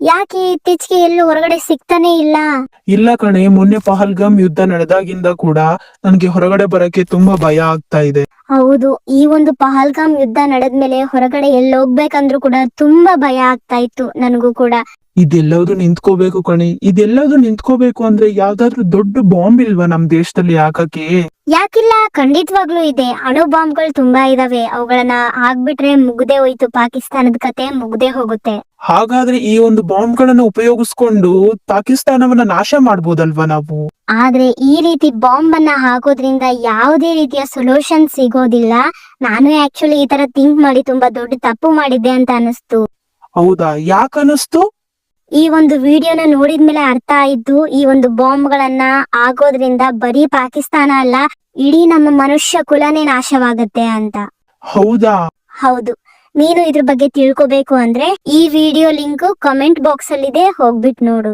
ಯಾಕೆ ಇತ್ತೀಚೆಗೆ ಎಲ್ಲೂ ಹೊರಗಡೆ ಸಿಗ್ತಾನೆ ಇಲ್ಲ? ಇಲ್ಲ ಕಣೆ ಮೊನ್ನೆ ಪಹಲ್ಗಾಮ್ ಯುದ್ಧ ನಡೆದಾಗಿಂದ ಕೂಡ ನನ್ಗೆ ಹೊರಗಡೆ ಬರಕ್ಕೆ ತುಂಬಾ ಭಯ ಆಗ್ತಾ ಇದೆ. ಹೌದು ಈ ಒಂದು ಪಹಲ್ಗಾಮ್ ಯುದ್ಧ ನಡೆದ್ಮೇಲೆ ಹೊರಗಡೆ ಎಲ್ಲಿ ಹೋಗ್ಬೇಕಂದ್ರೂ ಕೂಡ ತುಂಬಾ ಭಯ ಆಗ್ತಾ ಇತ್ತು ನನಗೂ ಕೂಡ. ಇದೆಲ್ಲದು ನಿಂತ್ಕೋಬೇಕು ಕಣೆ ಇದೆಲ್ಲದು ನಿಂತ್ಕೋಬೇಕು ಅಂದ್ರೆ ಯಾವ್ದಾದ್ರು ದೊಡ್ಡ ಬಾಂಬ್ ಇಲ್ವಾ ನಮ್ ದೇಶದಲ್ಲಿ ಹಾಕಕ್ಕೆ? ಯಾಕಿಲ್ಲ ಖಂಡಿತವಾಗ್ಲೂ ಇದೆ. ಅಣು ಬಾಂಬ್ಗಳು ತುಂಬಾ ಇದಾವೆ. ಅವುಗಳನ್ನ ಹಾಕ್ಬಿಟ್ರೆ ಮುಗ್ದೆ ಹೋಯ್ತು. ಪಾಕಿಸ್ತಾನದ ಕತೆ ಮುಗ್ದೆ ಹೋಗುತ್ತೆ. ಹಾಗಾದ್ರೆ ಈ ಒಂದು ಬಾಂಬ್ಗಳನ್ನು ಉಪಯೋಗಿಸ್ಕೊಂಡು ಪಾಕಿಸ್ತಾನವನ್ನ ನಾಶ ಮಾಡ್ಬೋದಲ್ವಾ ನಾವು? ಆದ್ರೆ ಈ ರೀತಿ ಬಾಂಬ್ ಅನ್ನ ಹಾಕೋದ್ರಿಂದ ಯಾವುದೇ ರೀತಿಯ ಸೊಲ್ಯೂಷನ್ ಸಿಗೋದಿಲ್ಲ. ನಾನು ಆಕ್ಚುಲಿ ಈ ತರ ಥಿಂಕ್ ಮಾಡಿ ತುಂಬಾ ದೊಡ್ಡ ತಪ್ಪು ಮಾಡಿದ್ದೆ ಅಂತ ಅನಿಸ್ತು ಹೌದಾ? ಯಾಕನ್ನಿಸ್ತು ಈ ಒಂದು ವಿಡಿಯೋನ ನೋಡಿದ್ಮೇಲೆ ಅರ್ಥ ಆಯ್ತು. ಈ ಒಂದು ಬಾಂಬ್ ಗಳನ್ನ ಆಗೋದ್ರಿಂದ ಬರೀ ಪಾಕಿಸ್ತಾನ ಅಲ್ಲ ಇಡೀ ನಮ್ಮ ಮನುಷ್ಯ ಕುಲನೇ ನಾಶವಾಗುತ್ತೆ ಅಂತ. ಹೌದಾ? ಹೌದು. ನೀನು ಇದ್ರ ಬಗ್ಗೆ ತಿಳ್ಕೊಬೇಕು ಅಂದ್ರೆ ಈ ವಿಡಿಯೋ ಲಿಂಕ್ ಕಮೆಂಟ್ ಬಾಕ್ಸ್ ಅಲ್ಲಿ ಇದೆ ಹೋಗ್ಬಿಟ್ ನೋಡು.